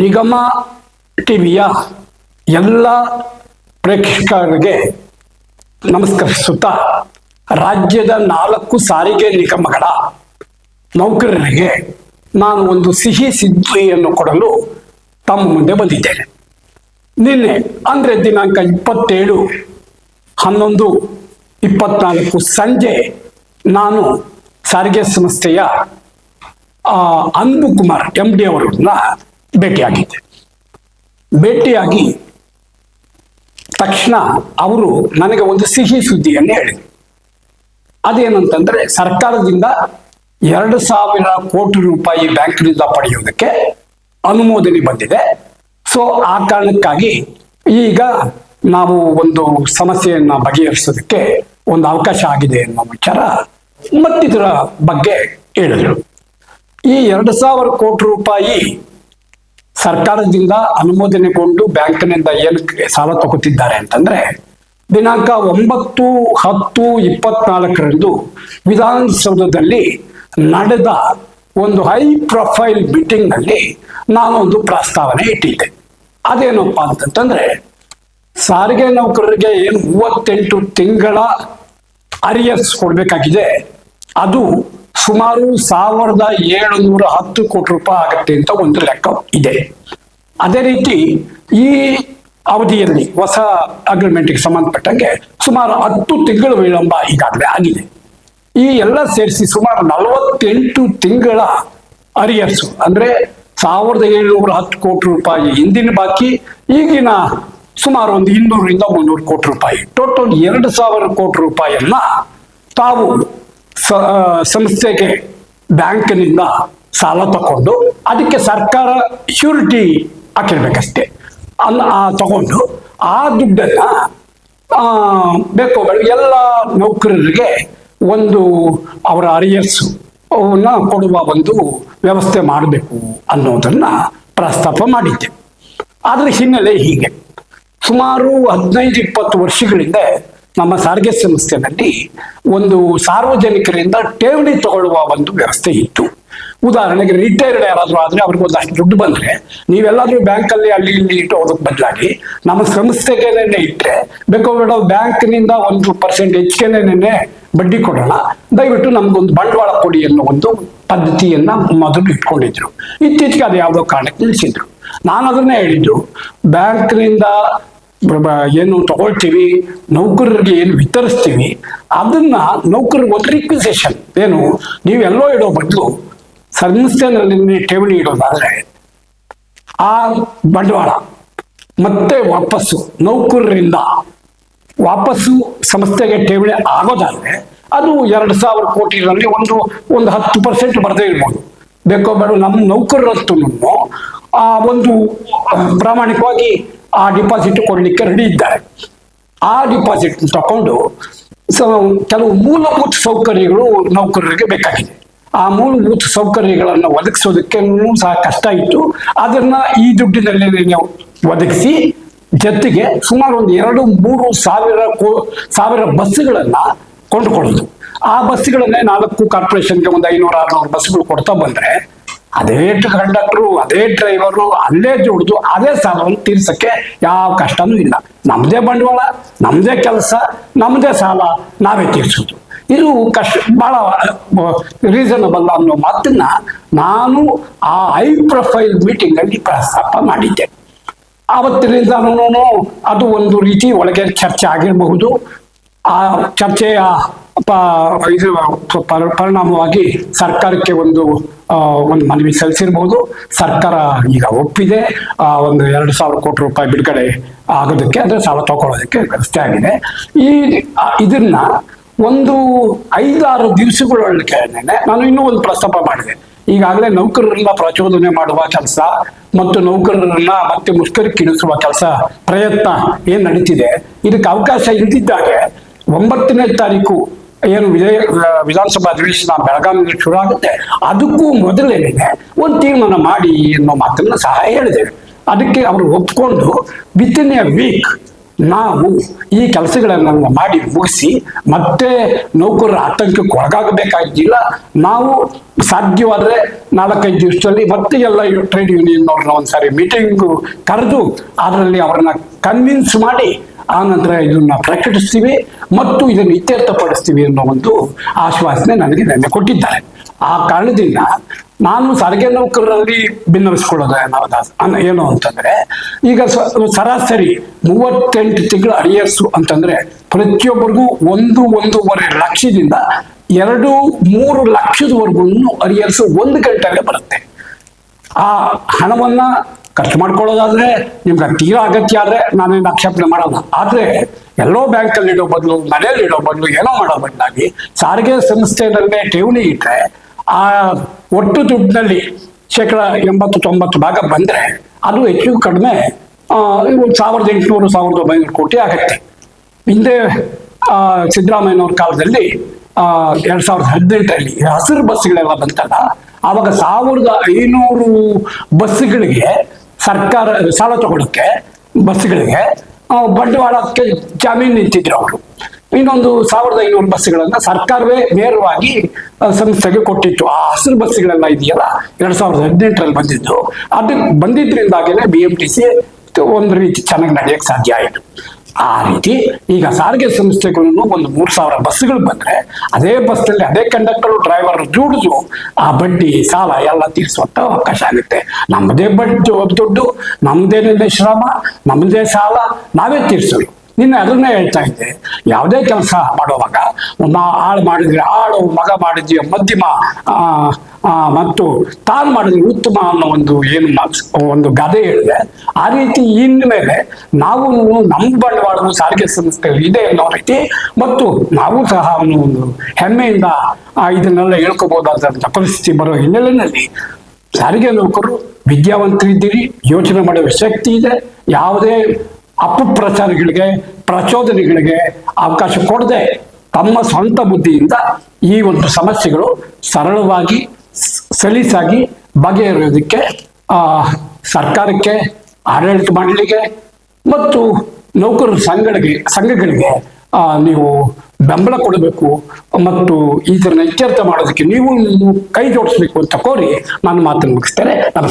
ನಿಗಮ ಟಿವಿಯ ಎಲ್ಲ ಪ್ರೇಕ್ಷಕರಿಗೆ ನಮಸ್ಕರಿಸುತ್ತಾ ರಾಜ್ಯದ ನಾಲ್ಕು ಸಾರಿಗೆ ನಿಗಮಗಳ ನೌಕರರಿಗೆ ನಾನು ಒಂದು ಸಿಹಿ ಸಿದ್ಧಿಯನ್ನು ಕೊಡಲು ತಮ್ಮ ಮುಂದೆ ಬಂದಿದ್ದೇನೆ. ನಿನ್ನೆ, ಅಂದರೆ ದಿನಾಂಕ ಇಪ್ಪತ್ತೇಳು, ಹನ್ನೊಂದು, ಇಪ್ಪತ್ನಾಲ್ಕು ಸಂಜೆ ನಾನು ಸಾರಿಗೆ ಸಂಸ್ಥೆಯ ಅನ್ಬು ಕುಮಾರ್ ಎಂ ಡಿ ಅವರನ್ನ ಭೇಟಿಯಾಗಿದ್ದೆ. ಭೇಟಿಯಾಗಿ ತಕ್ಷಣ ಅವರು ನನಗೆ ಒಂದು ಸಿಹಿ ಸುದ್ದಿಯನ್ನು ಹೇಳಿದರು. ಅದೇನಂತಂದ್ರೆ ಸರ್ಕಾರದಿಂದ ಎರಡು ಸಾವಿರ ಕೋಟಿ ರೂಪಾಯಿ ಬ್ಯಾಂಕ್ನಿಂದ ಪಡೆಯೋದಕ್ಕೆ ಅನುಮೋದನೆ ಬಂದಿದೆ. ಸೊ ಆ ಕಾರಣಕ್ಕಾಗಿ ಈಗ ನಾವು ಒಂದು ಸಮಸ್ಯೆಯನ್ನ ಬಗೆಹರಿಸೋದಕ್ಕೆ ಒಂದು ಅವಕಾಶ ಆಗಿದೆ ಅನ್ನೋ ವಿಚಾರ ಮತ್ತಿತರ ಬಗ್ಗೆ ಹೇಳಿದರು. ಈ ಎರಡು ಸಾವಿರ ಕೋಟಿ ರೂಪಾಯಿ ಸರ್ಕಾರದಿಂದ ಅನುಮೋದನೆಗೊಂಡು ಬ್ಯಾಂಕ್ನಿಂದ ಏನು ಸಾಲ ತಗೋತಿದ್ದಾರೆ ಅಂತಂದ್ರೆ, ದಿನಾಂಕ ಒಂಬತ್ತು, ಹತ್ತು, ಇಪ್ಪತ್ನಾಲ್ಕರಂದು ವಿಧಾನಸೌಧದಲ್ಲಿ ನಡೆದ ಒಂದು ಹೈ ಪ್ರೊಫೈಲ್ ಮೀಟಿಂಗ್ನಲ್ಲಿ ನಾನೊಂದು ಪ್ರಸ್ತಾವನೆ ಇಟ್ಟಿದ್ದೆ. ಅದೇನಪ್ಪ ಅಂತಂತಂದ್ರೆ, ಸಾರಿಗೆ ನೌಕರರಿಗೆ ಏನು ಮೂವತ್ತೆಂಟು ತಿಂಗಳ ಅರಿಯರ್ಸ್ ಕೊಡಬೇಕಾಗಿದೆ, ಅದು ಸುಮಾರು ಸಾವಿರದ ಏಳುನೂರ ಹತ್ತು ಕೋಟಿ ರೂಪಾಯಿ ಆಗುತ್ತೆ ಅಂತ ಒಂದು ಲೆಕ್ಕ ಇದೆ. ಅದೇ ರೀತಿ ಈ ಅವಧಿಯಲ್ಲಿ ಹೊಸ ಅಗ್ರಿಮೆಂಟ್ಗೆ ಸಂಬಂಧಪಟ್ಟಂಗೆ ಸುಮಾರು ಹತ್ತು ತಿಂಗಳು ವಿಳಂಬ ಈಗಾಗಲೇ ಆಗಿದೆ. ಈ ಎಲ್ಲ ಸೇರಿಸಿ ಸುಮಾರು ನಲವತ್ತೆಂಟು ತಿಂಗಳ ಅರಿಯರ್ಸು ಅಂದ್ರೆ ಸಾವಿರದ ಏಳುನೂರ ಹತ್ತು ಕೋಟಿ ರೂಪಾಯಿ ಹಿಂದಿನ ಬಾಕಿ, ಈಗಿನ ಸುಮಾರು ಒಂದು ಇನ್ನೂರರಿಂದ ಮುನ್ನೂರು ಕೋಟಿ ರೂಪಾಯಿ. ಟೋಟಲ್ ಎರಡು ಸಾವಿರ ಕೋಟಿ ರೂಪಾಯಿಯನ್ನ ತಾವು ಸಂಸ್ಥೆಗೆ ಬ್ಯಾಂಕ್ನಿಂದ ಸಾಲ ತಗೊಂಡು ಅದಕ್ಕೆ ಸರ್ಕಾರ ಶ್ಯೂರಿಟಿ ಹಾಕಿರ್ಬೇಕಷ್ಟೇ. ಅಲ್ಲ ತಗೊಂಡು ಆ ದುಡ್ಡನ್ನ ಬೇಕೋ ಎಲ್ಲ ನೌಕರರಿಗೆ ಒಂದು ಅವರ ಅರಿಯರ್ಸ್ ಅವನ್ನ ಕೊಡುವ ಒಂದು ವ್ಯವಸ್ಥೆ ಮಾಡಬೇಕು ಅನ್ನೋದನ್ನ ಪ್ರಸ್ತಾಪ ಮಾಡಿದ್ದೆ. ಅದರ ಹಿನ್ನೆಲೆ ಹೀಗೆ. ಸುಮಾರು ಹದಿನೈದು, ಇಪ್ಪತ್ತು ವರ್ಷಗಳಿಂದ ನಮ್ಮ ಸಾರಿಗೆ ಸಂಸ್ಥೆನಲ್ಲಿ ಒಂದು ಸಾರ್ವಜನಿಕರಿಂದ ಠೇವಣಿ ತಗೊಳ್ಳುವ ಒಂದು ವ್ಯವಸ್ಥೆ ಇತ್ತು. ಉದಾಹರಣೆಗೆ ರಿಟೈರ್ಡ್ ಯಾರಾದ್ರೂ ಆದ್ರೆ ಅವ್ರಿಗೆ ಒಂದಷ್ಟು ದುಡ್ಡು ಬಂದ್ರೆ ನೀವೆಲ್ಲಾದ್ರೂ ಬ್ಯಾಂಕಲ್ಲಿ ಅಲ್ಲಿ ಇಲ್ಲಿ ಇಟ್ಟು ಹೋಗೋದಕ್ಕೆ ಬದಲಾಗಿ ನಮ್ಮ ಸಂಸ್ಥೆಗೆ ಇಟ್ಟರೆ ಬೇಕೋ ಬೇಡ ಬ್ಯಾಂಕ್ನಿಂದ ಒಂದು ಪರ್ಸೆಂಟ್ ಹೆಚ್ಚಿಗೆನೆ ಬಡ್ಡಿ ಕೊಡೋಣ. ದಯವಿಟ್ಟು ನಮ್ಗೊಂದು ಬಂಡವಾಳ ಕೊಡಿ ಅನ್ನೋ ಒಂದು ಪದ್ಧತಿಯನ್ನ ಮೊದಲು ಇಟ್ಕೊಂಡಿದ್ರು. ಇತ್ತೀಚೆಗೆ ಅದು ಯಾವುದೋ ಕಾರಣಕ್ಕೆ ನಿಲ್ಲಿಸಿದ್ರು ನಾನು ಅದನ್ನೇ ಹೇಳಿದ್ದು ಬ್ಯಾಂಕ್ನಿಂದ ಏನು ತಗೊಳ್ತೀವಿ, ನೌಕರರಿಗೆ ಏನು ವಿತರಿಸ್ತೀವಿ, ಅದನ್ನ ನೌಕರಿಗೆ ಒಂದು ರಿಕ್ವಿಸೇಷನ್ ಏನು, ನೀವೆಲ್ಲೋ ಇಡೋ ಬದಲು ಸಂಸ್ಥೆನಲ್ಲಿ ಠೇವಣಿ ಇಡೋದಾದ್ರೆ ಆ ಬಂಡವಾಳ ಮತ್ತೆ ವಾಪಸ್ಸು, ನೌಕರರಿಂದ ವಾಪಸ್ಸು ಸಂಸ್ಥೆಗೆ ಠೇವಣಿ ಆಗೋದಾದ್ರೆ ಅದು ಎರಡು ಸಾವಿರ ಕೋಟಿಗಳಲ್ಲಿ ಒಂದು ಒಂದು ಹತ್ತು ಪರ್ಸೆಂಟ್ ಬರದೇ ಇರ್ಬೋದು. ಬೇಕೋ ಬೇಡ, ನಮ್ಮ ನೌಕರರಂತೂ ಆ ಒಂದು ಪ್ರಾಮಾಣಿಕವಾಗಿ ಆ ಡಿಪಾಸಿಟ್ ಕೊಡಲಿಕ್ಕೆ ರೆಡಿ ಇದ್ದಾರೆ. ಆ ಡಿಪಾಸಿಟ್ ತಕೊಂಡು ಸೊ, ಕೆಲವು ಮೂಲಭೂತ ಸೌಕರ್ಯಗಳು ನೌಕರರಿಗೆ ಬೇಕಾಗಿದೆ. ಆ ಮೂಲಭೂತ ಸೌಕರ್ಯಗಳನ್ನು ಒದಗಿಸೋದಕ್ಕೆ ಸಹ ಕಷ್ಟ ಇತ್ತು. ಅದನ್ನ ಈ ದುಡ್ಡಿನಲ್ಲಿ ನಾವು ಒದಗಿಸಿ, ಜೊತೆಗೆ ಸುಮಾರು ಒಂದು ಎರಡು ಮೂರು ಸಾವಿರ ಕೋ, ಸಾವಿರ ಬಸ್ಸುಗಳನ್ನ ಕೊಂಡುಕೊಳ್ಳೋದು. ಆ ಬಸ್ಸುಗಳನ್ನೇ ನಾಲ್ಕು ಕಾರ್ಪೊರೇಷನ್ಗೆ ಒಂದು ಐನೂರು ಆರ್ನೂರು ಬಸ್ಸುಗಳು ಕೊಡ್ತಾ ಬಂದ್ರೆ ಅದೇ ಕಂಡಕ್ಟ್ರು ಅದೇ ಡ್ರೈವರು ಅಲ್ಲೇ ದುಡ್ದು, ಅದೇ ಸಾಲವನ್ನು ತೀರ್ಸಕ್ಕೆ ಯಾವ ಕಷ್ಟನೂ ಇಲ್ಲ. ನಮ್ಮದೇ ಬಂಡವಾಳ ನಮ್ಮದೇ ಕೆಲಸ ನಮ್ಮದೇ ಸಾಲ ನಾವೇ ತೀರಿಸೋದು. ಇದು ಕಷ್ಟ, ಬಹಳ ರೀಸನಬಲ್ ಅನ್ನೋ ಮಾತನ್ನ ನಾನು ಆ ಹೈ ಪ್ರೊಫೈಲ್ ಮೀಟಿಂಗ್ ಅಲ್ಲಿ ಪ್ರಸ್ತಾಪ ಮಾಡಿದ್ದೆ. ಆವತ್ತಿನಿಂದ ಅದು ಒಂದು ರೀತಿ ಒಳಗೆ ಚರ್ಚೆ ಆಗಿರಬಹುದು. ಆ ಚರ್ಚೆಯ ಪರಿಣಾಮವಾಗಿ ಸರ್ಕಾರಕ್ಕೆ ಒಂದು ಒಂದು ಮನವಿ ಸಲ್ಲಿಸಿರ್ಬೋದು. ಸರ್ಕಾರ ಈಗ ಒಪ್ಪಿದೆ. ಆ, ಒಂದು ಎರಡು ಸಾವಿರ ಕೋಟಿ ರೂಪಾಯಿ ಬಿಡುಗಡೆ ಆಗೋದಕ್ಕೆ ಅಂದ್ರೆ ಸಾಲ ತಗೊಳ್ಳೋದಕ್ಕೆ ವ್ಯವಸ್ಥೆ ಆಗಿದೆ. ಈ ಇದನ್ನ ಒಂದು ಐದಾರು ದಿವಸಗಳೊಳಗೆ ನಾನು ಇನ್ನೂ ಒಂದು ಪ್ರಸ್ತಾಪ ಮಾಡಿದೆ. ಈಗಾಗಲೇ ನೌಕರರನ್ನ ಪ್ರಚೋದನೆ ಮಾಡುವ ಕೆಲಸ ಮತ್ತು ನೌಕರರನ್ನ ಮತ್ತೆ ಮುಷ್ಕರಕ್ಕಿಳಿಸುವ ಕೆಲಸ ಪ್ರಯತ್ನ ಏನ್ ನಡೀತಿದೆ ಇದಕ್ಕೆ ಅವಕಾಶ ಇಲ್ದಿದ್ದಾಗೆ ಒಂಬತ್ತನೇ ತಾರೀಕು ಏನು ವಿಜಯ ವಿಧಾನಸಭಾ ಅಧಿವೇಶನ ಬೆಳಗಾವಿಯಲ್ಲಿ ಶುರು ಆಗುತ್ತೆ ಅದಕ್ಕೂ ಮೊದಲೇನೆ ಒಂದು ತೀರ್ಮಾನ ಮಾಡಿ ಅನ್ನೋ ಮಾತನ್ನ ಸಹ ಹೇಳಿದ್ದೇವೆ. ಅದಕ್ಕೆ ಅವರು ಒಪ್ಕೊಂಡು ವಿತ್ ಇನ್ ಎ ವೀಕ್ ನಾವು ಈ ಕೆಲಸಗಳನ್ನೆಲ್ಲ ಮಾಡಿ ಮುಗಿಸಿ ಮತ್ತೆ ನೌಕರರ ಆತಂಕಕ್ಕೆ ಒಳಗಾಗಬೇಕಾಗಿಲ್ಲ. ನಾವು ಸಾಧ್ಯವಾದರೆ ನಾಲ್ಕೈದು ದಿವಸದಲ್ಲಿ ಮತ್ತೆ ಎಲ್ಲ ಟ್ರೇಡ್ ಯೂನಿಯನ್ ಅವ್ರನ್ನ ಒಂದ್ಸಾರಿ ಮೀಟಿಂಗ್ ಕರೆದು, ಅದರಲ್ಲಿ ಅವರನ್ನ ಕನ್ವಿನ್ಸ್ ಮಾಡಿ ಆ ನಂತರ ಇದನ್ನ ಪ್ರಕಟಿಸ್ತೀವಿ ಮತ್ತು ಇದನ್ನು ಇತ್ಯರ್ಥಪಡಿಸ್ತೀವಿ ಅನ್ನೋ ಒಂದು ಆಶ್ವಾಸನೆ ನನಗೆ ನೆನ್ನೆ ಕೊಟ್ಟಿದ್ದಾರೆ. ಆ ಕಾರಣದಿಂದ ನಾನು ಸಾರಿಗೆ ನೌಕರರಲ್ಲಿ ಭಿನ್ನವಿಸ್ಕೊಳ್ಳೋದು ಅನ್ನೋದು ಅನ್ನ- ಏನು ಅಂತಂದ್ರೆ, ಈಗ ಸರಾಸರಿ ಮೂವತ್ತೆಂಟು ತಿಂಗಳ ಅರಿಯರ್ಸು ಅಂತಂದ್ರೆ ಪ್ರತಿಯೊಬ್ಬರಿಗೂ ಒಂದು ಒಂದೂವರೆ ಲಕ್ಷದಿಂದ ಎರಡು ಮೂರು ಲಕ್ಷದವರೆಗೂ ಅರಿಯರ್ಸು ಒಂದು ಗಂಟೆಗೆ ಬರುತ್ತೆ. ಆ ಹಣವನ್ನ ಖರ್ಚು ಮಾಡ್ಕೊಳ್ಳೋದಾದ್ರೆ ನಿಮ್ಗೆ ತೀರಾ ಅಗತ್ಯ ಆದರೆ ನಾನೇನು ಆಕ್ಷೇಪಣೆ ಮಾಡಲ್ಲ. ಆದರೆ ಎಲ್ಲೋ ಬ್ಯಾಂಕಲ್ಲಿ ಇಡೋ ಬದಲು ಮನೆಯಲ್ಲಿ ಇಡೋ ಬದಲು ಏನೋ ಮಾಡೋ ಬದಲಾಗಿ ಸಾರಿಗೆ ಸಂಸ್ಥೆಯಲ್ಲೇ ಠೇವಣಿ ಇಟ್ಟರೆ ಆ ಒಟ್ಟು ದುಡ್ಡಿನಲ್ಲಿ ಶೇಕಡ ಎಂಬತ್ತು, ತೊಂಬತ್ತು ಭಾಗ ಬಂದ್ರೆ ಅದು ಹೆಚ್ಚು ಕಡಿಮೆ ಸಾವಿರದ ಎಂಟುನೂರು, ಸಾವಿರದ ಒಂಬೈನೂರು ಕೋಟಿ ಆಗುತ್ತೆ. ಹಿಂದೆ ಸಿದ್ದರಾಮಯ್ಯನವ್ರ ಕಾಲದಲ್ಲಿ ಎರಡು ಸಾವಿರದ ಹದಿನೆಂಟರಲ್ಲಿ ಹಸಿರು ಬಸ್ಗಳೆಲ್ಲ ಬಂತಲ್ಲ, ಆವಾಗ ಸಾವಿರದ ಐನೂರು ಬಸ್ಗಳಿಗೆ ಸರ್ಕಾರ ಸಾಲ ತಗೊಳಕ್ಕೆ ಬಸ್ಗಳಿಗೆ ಬಂಡವಾಳಕ್ಕೆ ಜಾಮೀನು ನಿಂತಿದ್ರು ಅವರು. ಇನ್ನೊಂದು ಸಾವಿರದ ಐನೂರು ಬಸ್ಗಳನ್ನ ಸರ್ಕಾರವೇ ನೇರವಾಗಿ ಸಂಸ್ಥೆಗೆ ಕೊಟ್ಟಿತ್ತು. ಆ ಹಸಿರು ಬಸ್ಗಳೆಲ್ಲ ಇದೆಯಲ್ಲ, ಎರಡ್ ಸಾವಿರದ ಹದಿನೆಂಟರಲ್ಲಿ ಬಂದಿದ್ದು. ಅದಕ್ಕೆ ಬಂದಿದ್ರಿಂದಾಗೇನೆ ಬಿ ಎಂ ಟಿ ಸಿ ಒಂದು ರೀತಿ ಚೆನ್ನಾಗಿ ನಡೆಯಕ್ಕೆ ಸಾಧ್ಯ ಆಯಿತು. ಆ ರೀತಿ ಈಗ ಸಾರಿಗೆ ಸಂಸ್ಥೆಗಳನ್ನು ಒಂದು ಮೂರು ಸಾವಿರ ಬಸ್ಗಳು ಬಂದ್ರೆ ಅದೇ ಬಸ್ನಲ್ಲಿ ಅದೇ ಕಂಡಕ್ಟರ್ ಡ್ರೈವರ್ ದುಡಿದು ಆ ಬಡ್ಡಿ, ಸಾಲ ಎಲ್ಲ ತೀರಿಸುವಂತ ಅವಕಾಶ ಆಗುತ್ತೆ. ನಮ್ಮದೇ ಬಡ್ಡಿ, ದುಡ್ಡು ನಮ್ಮದೇ ಶ್ರಮ ನಮ್ಮದೇ ಸಾಲ ನಾವೇ ತೀರಿಸೋದು. ನಿನ್ನೆ ಅದನ್ನೇ ಹೇಳ್ತಾ ಇದ್ದೆ. ಯಾವುದೇ ಕೆಲಸ ಮಾಡುವಾಗ ಒಂದು ಆಳು ಮಾಡಿದ್ರೆ ಆಳು ಮಗ ಮಾಡಿದ್ವಿ ಮಧ್ಯಮ ಮತ್ತು ತಾನು ಮಾಡಿದ್ರೆ ಉತ್ತಮ ಅನ್ನೋ ಒಂದು ಏನು ಒಂದು ಗಾದೆ ಹೇಳಿದೆ. ಆ ರೀತಿ ಇನ್ಮೇಲೆ ನಾವು ನಮ್ಮ ಬಂಡವಾಳವು ಸಾರಿಗೆ ಸಂಸ್ಥೆಯಲ್ಲಿ ಇದೆ ಅನ್ನೋ ರೀತಿ ಮತ್ತು ನಾವು ಸಹ ಒಂದು ಹೆಮ್ಮೆಯಿಂದ ಇದನ್ನೆಲ್ಲ ಹೇಳ್ಕೋಬಹುದಾದಂಥ ಪರಿಸ್ಥಿತಿ ಬರೋ ಹಿನ್ನೆಲೆಯಲ್ಲಿ ಸಾರಿಗೆ ನೌಕರು ವಿದ್ಯಾವಂತರಿದ್ದೀರಿ, ಯೋಚನೆ ಮಾಡುವ ಶಕ್ತಿ ಇದೆ, ಯಾವುದೇ ಅಪಪ್ರಚಾರಗಳಿಗೆ, ಪ್ರಚೋದನೆಗಳಿಗೆ ಅವಕಾಶ ಕೊಡದೆ ತಮ್ಮ ಸ್ವಂತ ಬುದ್ಧಿಯಿಂದ ಈ ಒಂದು ಸಮಸ್ಯೆಗಳು ಸರಳವಾಗಿ ಸಲೀಸಾಗಿ ಬಗೆಹರಿಯೋದಕ್ಕೆ ಸರ್ಕಾರಕ್ಕೆ, ಆಡಳಿತ ಮಂಡಳಿಗೆ ಮತ್ತು ನೌಕರರ ಸಂಘಗಳಿಗೆ ಸಂಘಗಳಿಗೆ ನೀವು ಬೆಂಬಲ ಕೊಡಬೇಕು ಮತ್ತು ಇದನ್ನ ಇತ್ಯರ್ಥ ಮಾಡೋದಕ್ಕೆ ನೀವು ಕೈ ಜೋಡಿಸ್ಬೇಕು ಅಂತ ಕೋರಿ ನಾನು ಮಾತನ್ನು ಮುಗಿಸ್ತೇನೆ.